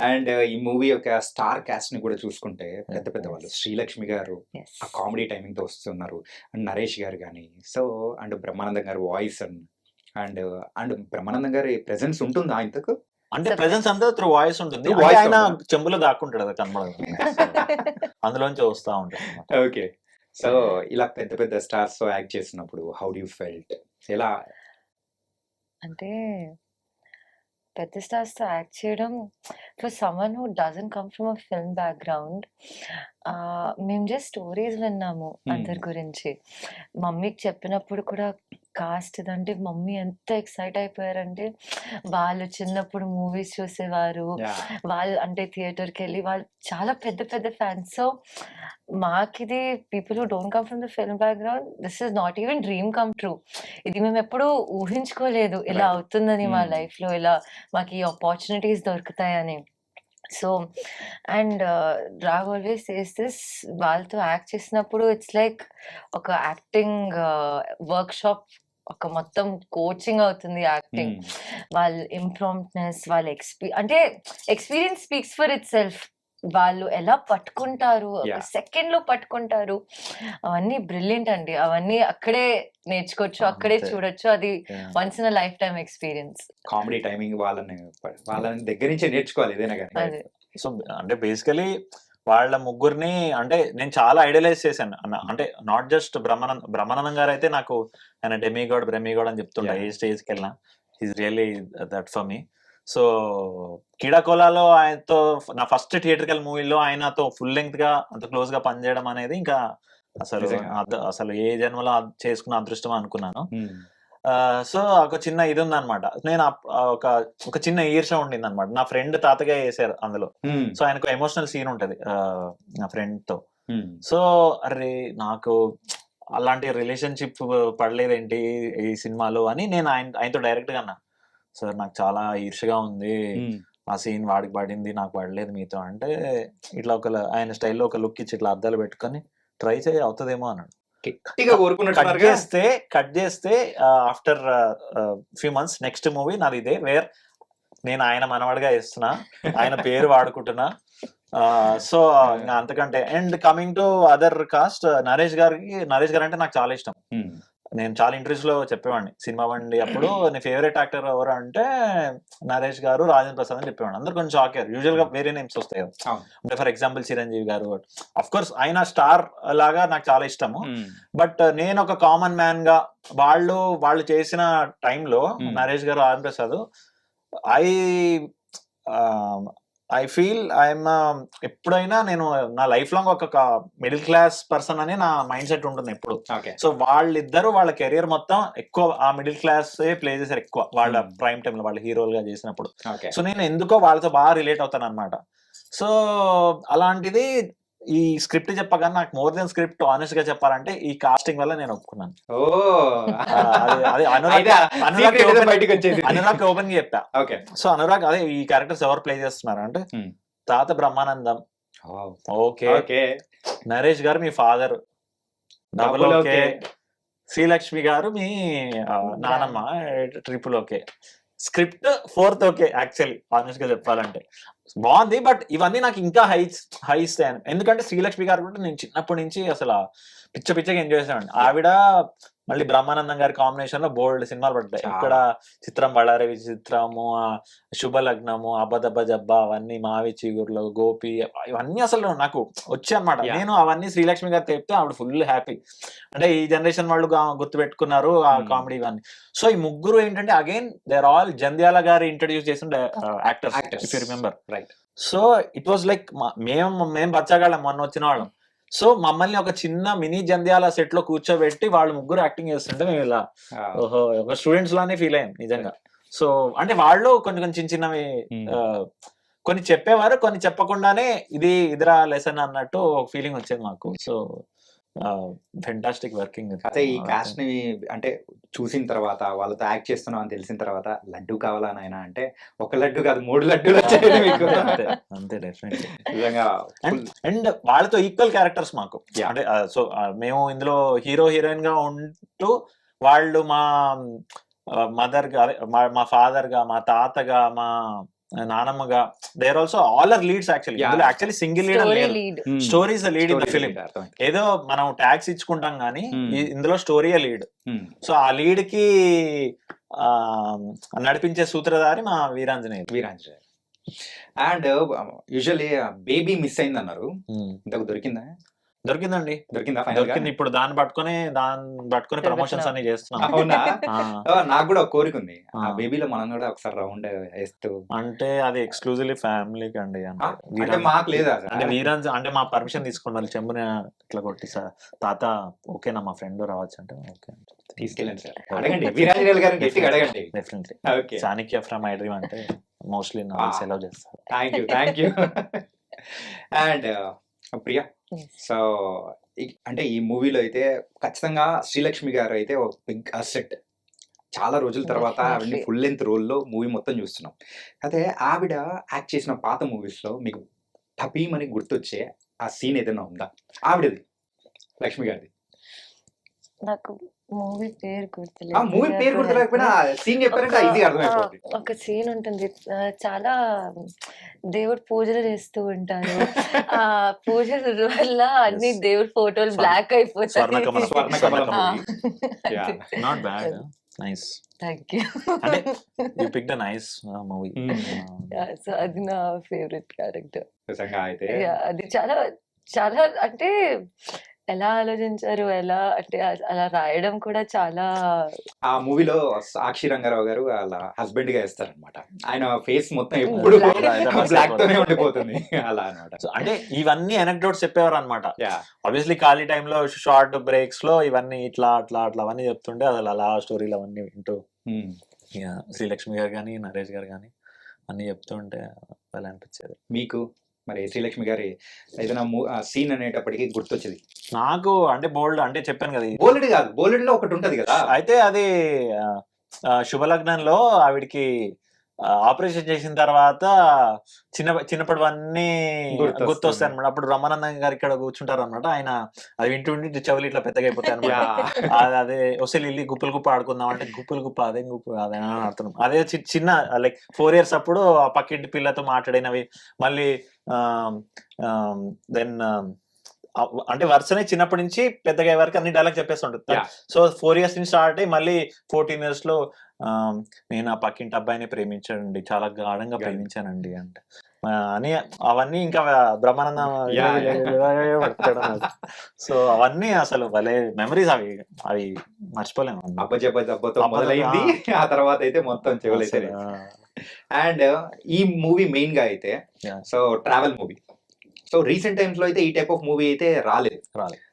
And ఈ movie యొక్క star క్యాస్ట్ని కూడా చూసుకుంటే పెద్ద పెద్ద వాళ్ళు శ్రీలక్ష్మి గారు ఆ కామెడీ టైమింగ్తో వస్తున్నారు. అండ్ నరేష్ గారు కానీ so and Brahmanandam garu voice and and and Brahmanandam గారి ప్రెసెన్స్ ఉంటుందా ఇంతకు? అంటే ప్రెసెన్స్ అంతా త్రూ వాయిస్ ఉంటుంది. ఆయన. చెంబులో దాక్కుంటాడు కదా కనబడదు అందులోంచి వస్తా ఉంటాడు అన్నమాట. ఓకే. సో ఇలా పెద్ద పెద్ద స్టార్స్తో యాక్ట్ చేసినప్పుడు హౌ డూ ఫెల్ట్? ఎలా? అంటే పెద్ద స్టార్స్తో యాక్ట్ చేయడం for someone who doesn't come from a film background మేము జస్ట్ స్టోరీస్ విన్నాము అందరి గురించి. మమ్మీకి చెప్పినప్పుడు కూడా కాస్ట్ ఇదంటే మమ్మీ ఎంత ఎక్సైట్ అయిపోయారంటే వాళ్ళు చిన్నప్పుడు మూవీస్ చూసేవారు. వాళ్ళు అంటే థియేటర్కి వెళ్ళి వాళ్ళు చాలా పెద్ద పెద్ద fans. So మాకిది people who don't come from the film background this is not even dream come true. ఇది మేము ఎప్పుడూ ఊహించుకోలేదు ఇలా. అవుతుందని మా Hmm. లైఫ్లో ఇలా మాకు ఈ ఆపర్చునిటీస్ దొరుకుతాయని. So and Raag always says this వాళ్ళతో యాక్ట్ చేసినప్పుడు ఇట్స్ లైక్ ఒక యాక్టింగ్ వర్క్ షాప్ ఒక మొత్తం కోచింగ్ అవుతుంది యాక్టింగ్. వాళ్ళ ఇంప్రాంప్ట్నెస్ వాళ్ళ ఎక్స్పీ అంటే experience speaks for itself వాళ్ళు ఎలా పట్టుకుంటారు. సెకండ్లో పట్టుకుంటారు అవన్నీ బ్రిలియంట్ అండి. అవన్నీ అక్కడే నేర్చుకోవచ్చు అక్కడే. చూడొచ్చు. అది. Once in life time experience comedy timing వాళ్ళని వాళ్ళని దగ్గర నుంచే నేర్చుకోవాలి ఏదైనా కానీ. సో అంటే బేసికలీ వాళ్ళ ముగ్గురిని అంటే నేను చాలా ఐడియలైజ్ చేశాను. అన్న- అంటే నాట్ జస్ట్ బ్రహ్మానంద్ బ్రహ్మానందం గారు అయితే నాకు ఆయన డెమిగాడ్ బ్రహ్మిగాడ్ అని చెప్తుంటా. ఏ స్టేజ్కి వెళ్ళినా is really that for me so కీడాకోలాలో ఆయనతో నా ఫస్ట్ థియేటర్కల్ మూవీలో ఆయనతో ఫుల్ లెంగ్త్గా అంత క్లోజ్గా పనిచేయడం అనేది ఇంకా అసలు అసలు ఏ జన్మలో చేసుకున్న అదృష్టం అనుకున్నాను. సో ఒక చిన్న ఇది ఉందన్నమాట నేను అప్- ఆ ఒక ఒక చిన్న ఈర్ష ఉండింది అనమాట నా ఫ్రెండ్ తాతగా వేసారు అందులో. సో ఆయనకు ఎమోషనల్ సీన్ ఉంటది నా ఫ్రెండ్తో. సో అరే నాకు అలాంటి రిలేషన్షిప్ పడలేదేంటి ఈ సినిమాలో అని నేను ఆయన ఆయనతో డైరెక్ట్గా అన్నా. సార్ నాకు చాలా ఈర్షగా ఉంది. ఆ సీన్ వాడికి పడింది నాకు పడలేదు మీతో. అంటే ఇట్లా ఒక ఆయన స్టైల్లో ఒక లుక్ ఇచ్చి ఇట్లా అద్దాలు పెట్టుకొని ట్రై చేయి అవుతుందేమో అన్నాడు. గట్టిగా కట్ చేస్తే కట్ చేస్తే after few months next movie నాది ఇదే వేర్ నేను ఆయన మనవాడిగా ఇస్తున్నా ఆయన పేరు వాడుకుంటున్నా. సో అంతకంటే and coming to other cast Naresh గారికి నరేష్ గారు అంటే నాకు చాలా ఇష్టం. Hmm. నేను చాలా ఇంట్రెస్ట్లో చెప్పేవాడిని సినిమా బండి అప్పుడు నీ ఫేవరెట్ యాక్టర్ ఎవరు అంటే నరేష్ గారు రాజేంద్ర ప్రసాద్ అని చెప్పేవాడు అందరు కొంచెం షాక్ అయ్యారు యూజువల్గా వేరే నేమ్స్ వస్తాయి. అంటే ఫర్ ఎగ్జాంపుల్ చిరంజీవి గారు అఫ్ కోర్స్ ఆయన స్టార్ లాగా నాకు చాలా ఇష్టము. బట్ నేను ఒక కామన్ మ్యాన్గా వాళ్ళు వాళ్ళు చేసిన టైంలో. Naresh garu R Prasad I I feel I'm ఎప్పుడైనా నేను నా లైఫ్ లాంగ్ ఒక మిడిల్ క్లాస్ పర్సన్ అని నా మైండ్ సెట్ ఉంటుంది ఎప్పుడు. సో వాళ్ళిద్దరు వాళ్ళ కెరియర్ మొత్తం ఎక్కువ ఆ మిడిల్ క్లాస్ ప్లే చేశారు ఎక్కువ వాళ్ళ Hmm. ప్రైమ్ టైమ్లో వాళ్ళు హీరోలుగా చేసినప్పుడు. సో నేను ఎందుకో వాళ్ళతో బాగా రిలేట్ అవుతాను అనమాట సో అలాంటిది ఈ స్క్రిప్ట్ చెప్పగానే నాకు మోర్ దెన్ స్క్రిప్ట్ ఆనెస్ట్గా చెప్పాలంటే ఈ కాస్టింగ్ వల్ల నేను ఒప్పుకున్నాను. అనురాగ్ ఓపెన్గా చెప్పా. సో అనురాగ్ అదే ఈ క్యారెక్టర్స్ ఎవరు ప్లే చేస్తున్నారు అంటే. తాత బ్రహ్మానందం. ఓకే. నరేష్ గారు మీ father double okay. Srilakshmi garu మీ నానమ్మ triple okay. Script fourth okay actually ఆనెస్ట్గా చెప్పాలంటే. బాగుంది బట్ ఇవన్నీ నాకు ఇంకా హైస్ హైస్ ఎందుకంటే శ్రీలక్ష్మి గారు కూడా నేను చిన్నప్పటి నుంచి అసలు పిచ్చ పిచ్చగా ఎంజాయ్ చేసాను ఆవిడ మళ్ళీ బ్రహ్మానందం గారి కాంబినేషన్లో బోల్డ్ సినిమాలు పడ్డాయి చాలా. ఇక్కడ చిత్రం బళ్ళారి విచిత్రము ఆ శుభ లగ్నము అబదబ్బ జబ్బ అవన్నీ మావి చీగుర్లో గోపి ఇవన్నీ అసలు నాకు వచ్చాయి అనమాట Yeah. నేను అవన్నీ శ్రీలక్ష్మి గారు చెప్తే ఆవిడ ఫుల్ హ్యాపీ అంటే ఈ జనరేషన్ వాళ్ళు గుర్తుపెట్టుకున్నారు ఆ Hmm. కామెడీ ఇవన్నీ సో ఈ ముగ్గురు ఏంటంటే again there all Jandhyala garu introduce చేసిన actors Actors. If you remember Right. So it was like మేము మేము బచ్చగాళ్ళం మొన్న వచ్చిన వాళ్ళం సో మమ్మల్ని ఒక చిన్న మినీ జంధ్యాల సెట్లో కూర్చోబెట్టి వాళ్ళు ముగ్గురు యాక్టింగ్ చేస్తుంటే మేము ఇలా. ఓహో ఒక స్టూడెంట్స్ లానే ఫీల్ అయ్యాం నిజంగా సో అంటే వాళ్ళు కొంచెం కొంచెం చిన్న చిన్నవి Hmm. కొన్ని చెప్పేవారు కొన్ని చెప్పకుండానే ఇది ఇదిరా లెసన్ అన్నట్టు ఫీలింగ్ వచ్చేది మాకు సో ఫెంటాస్టిక్ వర్కింగ్ అయితే ఈ కాస్ట్ని అంటే చూసిన తర్వాత వాళ్ళతో యాక్ట్ చేస్తున్నాం అని తెలిసిన తర్వాత లడ్డు కావాలా నాయన అంటే ఒక లడ్డు కాదు మూడు లడ్డూలు వచ్చాయి మీకు. అంతే నిజంగా అండ్ వాళ్ళతో ఈక్వల్ క్యారెక్టర్స్ మాకు. అంటే సో మేము ఇందులో హీరో హీరోయిన్గా ఉంటూ వాళ్ళు మా మదర్గా మా ఫాదర్గా మా తాతగా మా నానమ్మగా there also all are leads actually. ఇందులో యాక్చువల్లీ సింగిల్ లీడ్ స్టోరీ లేదు. Lead story is the lead in the film. ఏదో మనం ట్యాక్స్ ఇచ్చుకుంటాం కానీ Hmm. ఇందులో స్టోరీ లీడ్ Hmm. సో ఆ లీడ్కి ఆ, నడిపించే సూత్రధారి మా Veeranjaneyulu. Veeranjaneya and usually baby miss అయింది అన్నారు ఇంతకు దొరికిందా? దొరికిందండి. దొరికిందా ఫైనల్ దొరికింది. ఇప్పుడు దాన్ని పట్టుకొని దాన్ని పట్టుకొని ప్రమోషన్స్ అన్ని చేస్తున్నాం. అవునా? ఆ, ఆ, నాకు కూడా ఒక కోరిక ఉంది. ఆ ఆ. బేబీలో మనం కూడా ఒకసారి రౌండ్ వేస్తూ. అంటే అది ఎక్స్క్లూజివ్లీ ఫ్యామిలీకి అండి అంటే ఆ, అంటే వీరాంజ- మాకు లేదా అంటే వీరాంజ్ అంటే మా పర్మిషన్ తీసుకోండి వాళ్ళు చెంబుని ఇట్లా కొట్టి సార్. తాత ఓకేనా మా ఫ్రెండ్ రావచ్చు అంటే ఓకే తీసుకెళ్ళండి సార్. అడగండి. వీరాంజనేయులు గారిని గట్టిగా అడగండి. Definitely okay. Chanakya from I dream అంటే మోస్ట్లీ నా. సెలవు చేస్తారు. Thank you thank you and Priya? So అంటే ఈ మూవీలో అయితే ఖచ్చితంగా శ్రీలక్ష్మి గారు అయితే ఒక బిగ్ అసెట్ చాలా రోజుల తర్వాత ఆవిడని Definitely. ఫుల్ లెంత్ రోల్లో మూవీ మొత్తం చూస్తున్నాం. అయితే ఆవిడ యాక్ట్ చేసిన పాత మూవీస్లో మీకు టపీమని గుర్తొచ్చే ఆ సీన్ ఏదైనా ఉందా? ఆవిడది. లక్ష్మి గారిది. నాకు మూవీ పేరు ఆ గుర్తులేదు మూవీ పేరు గుర్తులేకపోయినా సీన్ చెప్పారంటే అర్థమైపోతుంది ఒక సీన్ ఉంటుంది. చాలా దేవుడు పూజలు చేస్తూ ఉంటారు. ఆ పూజల వల్ల అన్ని. దేవుడి ఫోటోలు బ్లాక్ అయిపోతాయి. Not bad nice thank you అంటే you pick the nice movie Hmm. So అది నా ఫేవరెట్ క్యారెక్టర్ నిజంగా అయితే అది చాలా చాలా అంటే ఎలా ఆలోచించారు? ఎలా అంటే అలా రాయడం కూడా చాలా ఆ మూవీలో సాక్షి రంగారావు గారు వాళ్ళ హస్బెండ్గా వేస్తారనమాట ఆయన ఫేస్ మొత్తం ఎప్పుడు. బ్లాక్ తోనే ఉండిపోతుంది. అలా అనమాట సో అంటే ఇవన్నీ అనెక్డోట్స్ చెప్పేవారు అనమాట యా ఆబ్వియస్లీ ఖాళీ టైంలో షార్ట్ బ్రేక్స్లో ఇవన్నీ ఇట్లా అట్లా అట్లా అవన్నీ చెప్తుంటే అసలు అలా స్టోరీలు అవన్నీ వింటూ ఇక శ్రీలక్ష్మి గారు కానీ నరేష్ గారు కానీ అన్ని చెప్తుంటే వాళ్ళు అనిపించేది. మీకు? మరి శ్రీలక్ష్మి గారి ఏదైనా సీన్ అనేటప్పటికి గుర్తొచ్చేది నాకు అంటే బోల్డ్ అంటే చెప్పాను కదా. బోలెడ్ కాదు బోలెడ్లో ఒకటి ఉంటది కదా అయితే అది శుభలగ్నంలో ఆవిడకి ఆపరేషన్ చేసిన తర్వాత చిన్న చిన్నప్పటివన్నీ. గుర్తొస్తాయి అనమాట అప్పుడు రమానందం గారు ఇక్కడ కూర్చుంటారు అనమాట ఆయన అది వింటుండి చెవులు ఇట్లా పెద్దగా అయిపోతాయి అనమాట. అది అదే వస్తే ఇల్లి గుప్పలు గుప్ప ఆడుకుందాం అంటే గుప్పలు గుప్ప అదే గుప్ప అదే అని ఆడుతున్నాం అదే చిన్న లైక్ ఫోర్ ఇయర్స్ అప్పుడు ఆ పక్కింటి పిల్లతో మాట్లాడినవి. మళ్ళీ దెన్ అంటే వరుసనే చిన్నప్పటి నుంచి పెద్దగా వరకు అన్ని డైలాగ్ చెప్పేస్తుంటుంది Yeah. సో ఫోర్ ఇయర్స్ నుంచి స్టార్ట్ అయ్యి మళ్ళీ ఫోర్టీన్ ఇయర్స్లో నేను ఆ పక్కింటి అబ్బాయిని ప్రేమించానండి చాలా గాఢంగా. ప్రేమించానండి అంటే. అని అవన్నీ ఇంకా బ్రహ్మానందం. సో అవన్నీ అసలు భలే మెమరీస్ అవి అవి మర్చిపోలేము మొదలైంది. ఆ. తర్వాత అయితే మొత్తం చెవులైతే ఆ, అండ్ ఈ మూవీ మెయిన్గా అయితే. So travel movie so recent టైమ్స్లో అయితే ఈ టైప్ ఆఫ్ మూవీ అయితే రాలేదు రాలేదు.